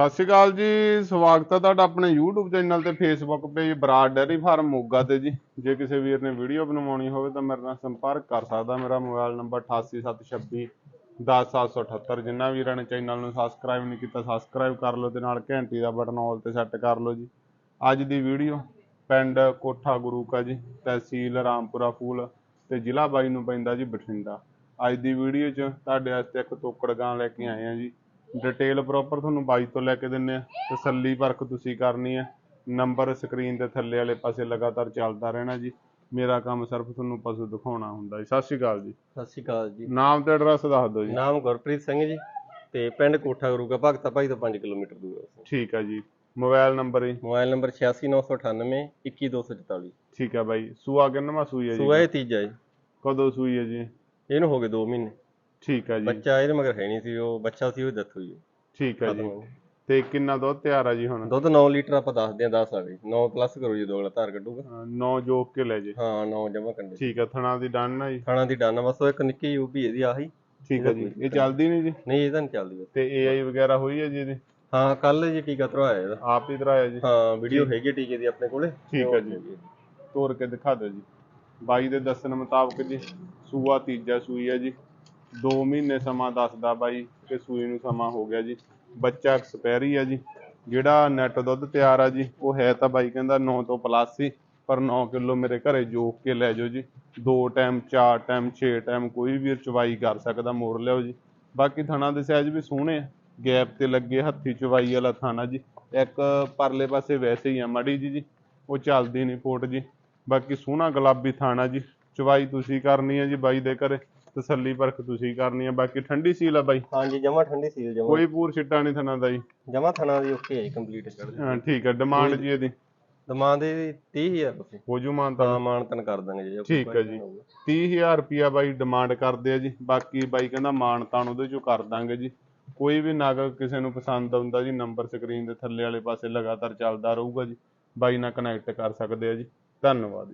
ਸਤਿ ਸ਼੍ਰੀ ਅਕਾਲ ਜੀ, ਸਵਾਗਤ ਹੈ ਤੁਹਾਡਾ ਆਪਣੇ YouTube ਚੈਨਲ ਤੇ Facebook page Brar dairy farm Moga ਤੇ ਜੀ। ਜੇ ਕਿਸੇ ਵੀਰ ਨੇ ਵੀਡੀਓ ਬਣਵਾਉਣੀ ਹੋਵੇ ਤਾਂ ਮੇਰੇ ਨਾਲ ਸੰਪਰਕ ਕਰ ਸਕਦਾ, ਮੇਰਾ ਮੋਬਾਈਲ ਨੰਬਰ 8876 10778 ਜਿਨ੍ਹਾਂ ਵੀਰਾਂ ਨੇ ਚੈਨਲ ਨੂੰ ਸਬਸਕ੍ਰਾਈਬ ਨਹੀਂ ਕੀਤਾ ਸਬਸਕ੍ਰਾਈਬ ਕਰ ਲਓ ਤੇ ਨਾਲ ਘੰਟੀ ਦਾ ਬਟਨ ਆਲ ਤੇ ਸੈੱਟ ਕਰ ਲਓ ਜੀ। ਅੱਜ ਦੀ ਵੀਡੀਓ ਪਿੰਡ ਕੋਠਾ ਗੁਰੂ ਕਾ ਜੀ, ਤਹਿਸੀਲ ਰਾਮਪੁਰਾ ਫੂਲ ਤੇ ਜ਼ਿਲ੍ਹਾ ਬਾਈ ਨੂੰ ਪੈਂਦਾ ਜੀ ਬਠਿੰਡਾ। ਅੱਜ ਦੀ ਵੀਡੀਓ 'ਚ ਤੁਹਾਡੇ ਵਾਸਤੇ ਇੱਕ ਤੋਕੜ ਗਾਂ ਲੈ ਕੇ ਆਏ ਆ ਜੀ। ਡਿਟੇਲ ਪ੍ਰੋਪਰ ਤੁਹਾਨੂੰ ਬਾਈ ਤੋਂ ਲੈ ਕੇ ਦਿੰਨੇ ਆ। ਤਸੱਲੀ ਪਰਖ ਤੁਸੀਂ ਕਰਨੀ ਹੈ ਨੰਬਰ ਸਕਰੀਨ ਦੇ ਥੱਲੇ ਵਾਲੇ ਪਾਸੇ ਲਗਾਤਾਰ ਚੱਲਦਾ ਰਹਿਣਾ ਜੀ। ਮੇਰਾ ਕੰਮ ਸਿਰਫ ਤੁਹਾਨੂੰ ਪਸ਼ੂ ਦਿਖਾਉਣਾ ਹੁੰਦਾ ਜੀ। ਸਤਿ ਸ਼੍ਰੀ ਅਕਾਲ ਜੀ। ਸਤਿ ਸ਼੍ਰੀ ਅਕਾਲ ਜੀ। ਨਾਮ ਤੇ ਐਡਰੈਸ ਦੱਸ ਦਿਓ ਜੀ। ਨਾਮ ਗੁਰਪ੍ਰੀਤ ਸਿੰਘ ਜੀ। ਤੇ ਪਿੰਡ ਕੋਠਾ ਗੁਰੂਗਾ ਭਗਤਾ ਭਾਈ ਤੋਂ 5 ਕਿਲੋਮੀਟਰ ਦੂਰ ਹੈ। ਠੀਕ ਹੈ ਜੀ। ਮੋਬਾਈਲ ਨੰਬਰ ਜੀ। ਮੋਬਾਈਲ ਨੰਬਰ 86998 21244 ਠੀਕ ਹੈ ਬਾਈ। ਸੂਆ ਕਿੰਨਵਾਂ ਸੂਈ ਹੈ ਸੂਆ ਜੀ ਇਹ ਤੀਜਾ ਜੀ। ਕਦੋਂ ਸੂਈ ਹੈ ਜੀ? ਇਹਨੂੰ ਹੋ ਗਏ 2 ਮਹੀਨੇ। ਠੀਕ ਹੈ ਜੀ। ਬੱਚਾ ਇਹਦੇ ਮਗਰ ਹੈ ਨਹੀਂ ਸੀ ਉਹ ਬੱਚਾ ਸੀ ਉਹ ਡੈਥ ਹੋਈ ਹੈ ਠੀਕ ਖਤਮ ਜੀ। ਹੋ। ਤੇ ਕਿੰਨਾ ਦੁੱਧ ਤਿਆਰ ਆ ਜੀ ਹੁਣ? ਦੁੱਧ 9 ਲੀਟਰ ਆਪਾਂ ਦੱਸਦੇ ਹਾਂ 10 ਆ ਗਈ 9 ਪਲੱਸ ਕਰੋ ਜੀ ਦੋ ਅਗਲਾ ਧਾਰ ਕੱਢੂਗਾ। 9 ਜੋਕ ਕੇ ਲੈ ਜੇ। ਹਾਂ 9 ਜਮਾ ਕੰਡੇ। ਠੀਕ ਹੈ ਥਣਾ ਦੀ ਡਨ ਹੈ ਜੀ। ਖਾਣਾ ਦੀ ਡਾਨਾ ਬਸ ਉਹ ਇੱਕ ਨਿੱਕੀ ਯੂਪੀ ਇਹਦੀ ਆਹੀ। ਠੀਕ ਹੈ ਜੀ। ਇਹ ਚੱਲਦੀ ਨਹੀਂ ਜੀ? ਨਹੀਂ ਇਹਦਾ ਨਹੀਂ ਚੱਲਦੀ ਬਸ। ਤੇ AI ਵਗੈਰਾ ਹੋਈ ਹੈ ਜੀ ਇਹਦੀ? ਹਾਂ ਕੱਲ ਜੀ ਟੀਕਾ ਧਰਵਾਇਆ ਇਹਦਾ। ਆਪ ਹੀ ਧਰਾਇਆ ਜੀ? ਹਾਂ ਵੀਡੀਓ ਹੈਗੀ ਟੀਕੇ ਦੀ ਆਪਣੇ ਕੋਲੇ। ਠੀਕ ਹੈ ਜੀ। ਤੋੜ ਕੇ ਦਿਖਾ ਦਿਓ ਜੀ। ਬਾਈ ਦੇ ਦੱਸਣ ਮੁਤਾਬਕ ਜੀ ਸੂਆ ਤੀਜਾ ਸੂਈ ਹੈ ਜੀ। 2 ਮਹੀਨੇ ਸਮਾਂ ਦੱਸਦਾ ਬਾਈ ਕਿ ਸੂਈ ਨੂੰ ਸਮਾਂ ਹੋ ਗਿਆ ਜੀ। ਬੱਚਾ ਐਕਸਪੈਰੀ ਆ ਜੀ। ਜਿਹੜਾ ਨੈਟ ਦੁੱਧ ਤਿਆਰ ਆ ਜੀ, ਉਹ ਹੈ ਤਾਂ ਬਾਈ ਕਹਿੰਦਾ 9 ਤੋਂ ਪਲੱਸ ਸੀ ਪਰ 9 ਕਿਲੋ ਮੇਰੇ ਘਰੇ ਜੋਕ ਕੇ ਲੈ ਜਾਓ ਜੀ। ਦੋ ਟਾਈਮ ਚਾਰ ਟਾਈਮ 6 ਟਾਈਮ ਕੋਈ ਵੀ ਚਵਾਈ ਕਰ ਸਕਦਾ, ਮੋੜ ਲਿਓ ਜੀ। ਬਾਕੀ ਥਣਾ ਦੇ ਸਾਈਜ਼ ਵੀ ਸੋਹਣੇ ਆ। ਗੈਪ ਤੇ ਲੱਗੇ ਹੱਥੀ ਚਵਾਈ ਵਾਲਾ ਥਾਣਾ ਜੀ। ਇੱਕ ਪਰਲੇ ਪਾਸੇ ਵੈਸੇ ਹੀ ਆ ਮੜੀ ਜੀ ਜੀ। ਉਹ ਚੱਲਦੀ ਨਹੀਂ ਫੋਟ ਜੀ। ਬਾਕੀ ਸੋਹਣਾ ਗੁਲਾਬੀ ਥਾਣਾ ਜੀ। ਚਵਾਈ ਤੁਸੀਂ ਕਰਨੀ ਹੈ ਜੀ ਬਾਈ ਦੇ ਘਰੇ। ਤਸੱਲੀ ਪਰਖ ਤੁਸੀਂ ਕਰਨੀ ਹੈ ਬਾਕੀ ਠੰਡੀ ਸੀਲ ਆ ਬਾਈ। ਹਾਂ ਜੀ ਜਮਾ ਠੰਡੀ ਸੀਲ ਜਮਾ। ਕੋਈ ਪੂਰ ਛਿੱਟਾ ਨਹੀਂ ਥਣਾ ਦਾ ਜੀ। ਜਮਾ ਥਣਾ ਦੀ ਓਕੇ ਹੈ ਜੀ ਕੰਪਲੀਟ ਕਰ ਹਾਂ, ਠੀਕ ਹੈ ਡਿਮਾਂਡ ਜੀ ਇਹਦੀ। ਦਮਾਂ ਦੇ 30000 ਤੁਸੀਂ। ਹੋ ਜੂ ਮਾਨਤਾ ਤਾਂ। ਮਾਨਤਨ ਕਰ ਦਾਂਗੇ ਜੀ ਠੀਕ ਹੈ ਜੀ। question ਹੋਊਗਾ। 30000 ਰੁਪਿਆ ਬਾਈ ਡਿਮਾਂਡ ਕਰਦੇ ਆ ਜੀ ਬਾਕੀ ਬਾਈ ਕਹਿੰਦਾ ਮਾਨਤਾਨ ਉਹਦੇ ਚੋਂ ਕਰ ਦਾਂਗੇ ਜੀ। ਕੋਈ ਵੀ ਨਗ ਕਿਸੇ ਨੂੰ ਪਸੰਦ ਆਉਂਦਾ ਜੀ ਨੰਬਰ ਸਕਰੀਨ ਦੇ ਥੱਲੇ ਵਾਲੇ ਪਾਸੇ ਲਗਾਤਾਰ ਚੱਲਦਾ ਰਹੂਗਾ ਜੀ। ਬਾਈ ਨਾਲ ਕਨੈਕਟ ਕਰ ਸਕਦੇ ਆ ਜੀ। ਧੰਨਵਾਦ